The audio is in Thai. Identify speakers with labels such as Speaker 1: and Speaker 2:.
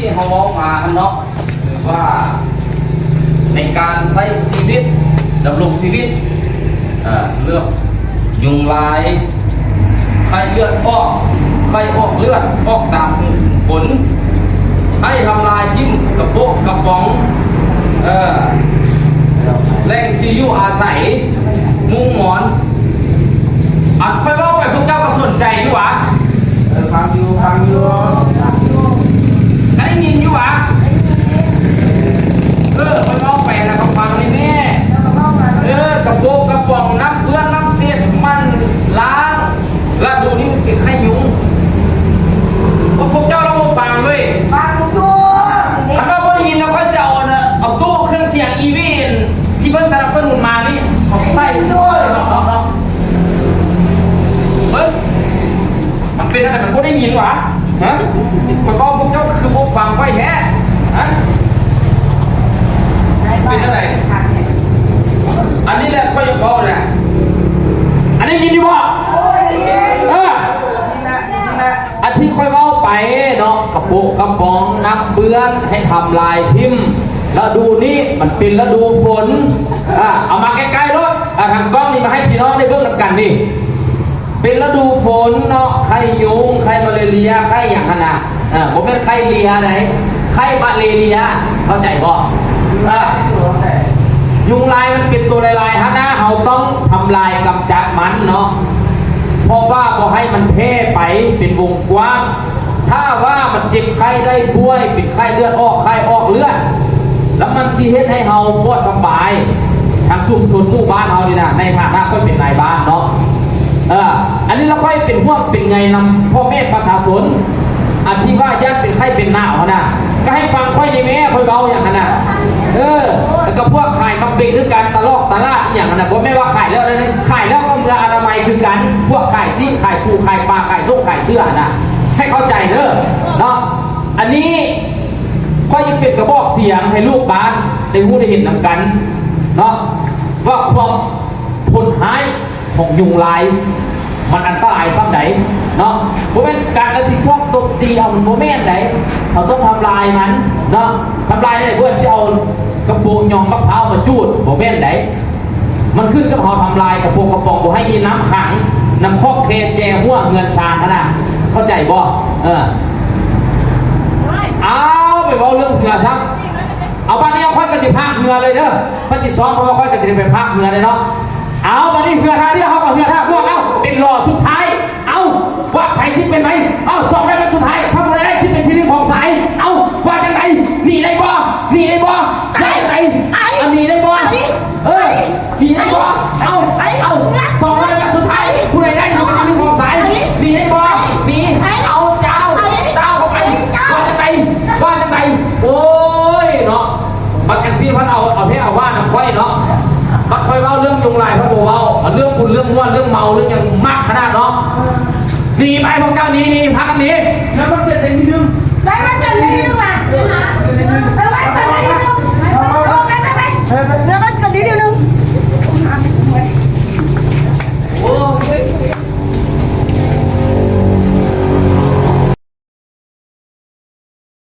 Speaker 1: ที่เขาเว้ามาเนาะคือว่าในการใช้ชีวิตดำรงชีวิตเอ่อเรื่องยุงลายไข้เลือดออกไข้ออกเลือดออกตามหูขนให้ทำลายทิ่มกระโปะกระป๋องเออแหล่งที่อยู่อาศัย มุ้งหมอนอัดค่อยเล่าไปพวกเจ้าก็สนใจดีหวะ
Speaker 2: ฟังอยู่ฟังอยู่
Speaker 1: ได้ยินอยู่หวะเออค่อยเล่าไปแล้วก็ฟังเลยแม่ เออกระโปรงกระป๋องน้ำเพื่อนน้ำเสียดมันล้างแล้วดูนี่มันเป็นไข้ยุงพ วกพวกเจ้าเรามาฟังด้วยถ้าเราไม่ได้ยินเราค่อยจะเอานะเอาตู้เครื่องเสียงอีวีนที่เพิ่นสนับสนุนมานี่เอาใส่ด้วยเนาะเนาะเนาะเฮ้ยมันเป็นอะไรมันไม่ได้ยินหวะฮะมันบอกพวกเจ้าคือพวกฟังไว้แท้ฮะ อันนี้แหละค่อยบอกแหละอันนี้ยินดีบ่เออ
Speaker 2: นี่นะนี่นะ
Speaker 1: อันที่ค่อยเว้าไปเนาะกระ ปุกกระป๋องน้ำเปื้อนให้ทำลายทิมแล้วดูนี่มันเป็นฤดูฝนอะเอามาใกล้ๆรถอะทำกล้องนี่มาให้พี่น้องได้เบิ่งนำกันนี่เป็นฤดูฝนเนาะไข้ยุงไข้มาเลเรียไข้อย่างขนาดอ่าผมเป็นไข้เลียไหนไข้มาเลเรียเข้าใจบ่อะยุงลายมันเป็นตัวลายๆฮะนะเราต้องทำลายกำจัดมันเนาะเพราะว่าพอให้มันแพร่ไปเป็นวงกว้าง ถ้าว่ามันเจ็บไข้ได้ป่วยเป็นไข้เลือดออกไข้ออกเลือด แล้วมันจีเฮ็ดให้เฮาปวดสบายทางชุมชนหมู่บ้านเฮานี่นะในฐานะค่อยเป็นนายบ้านเนาะเอออันนี้เราค่อยเป็นห่วงเป็นไงนำพ่อแม่ประชาชนอันที่ว่าญาติเป็นไข้เป็นหนาวนะก็ให้ฟังค่อยในแม่ค่อยเบาอย่างนั้นนะเออแล้วก็พวกขายมักเป็นคือการตลอกตะลาดอย่างนั้นนะผมไม่ว่าขายแล้วนะขายแล้วก็เมืออนามัยคือกัน พวกขายซีขายปูขายปลาขายส้มขายเสื้อนะ ให้เข้าใจเด้อเนาะอันนี้ค่อยเป็นกระบอกเสียงให้ลูกบ้านได้รู้ได้เห็นนำกันเนาะว่าความผลหายของยุงลาย มันอันตรายซ้ำไหนเนาะโมเมนการกระสิชอบตบตีเอาโมเมนไหนเราต้องทำลายมันเนาะทำลายได้เพื่อนที่เอากระโปรงยองมะพร้าวมาจูดโมเมนไหนมันขึ้นกับเราทำลายกระโปรงกระป๋องบ่ให้มีน้ำขังน้ำคอกเคแจหัวเงินชานขนาด บ่เออเอาไปบอกเรื่องเหงื่อซ้ำเอาบ้านนี้เอาค่อยกระสิภาคเหงื่อเลยเด้อพระจิตซ้อมเพราะว่าค่อยกระสิไปภาคเหงื่อเลยเนาะเอาบันนี้เหือท่าเดียวเขากับเหือท่าพวกเอาเป็นรอสุดท้าย เอาว่าไผ่ชิดเป็นไหมเอาสอง ซี่พันเอาเอาเทเอาว่าน้ำค่อยเนาะบัดคอยเล่าเรื่องยุงลายพระโบเว้าเรื่องคุณเรื่องม้วนเรื่องเมาเรื่องยังมากขนาดเนาะหนีไปพวกเจ้าหนีหนีพักกันหนี
Speaker 2: แล้วมันเกิดอะไรนิดนึง
Speaker 1: เ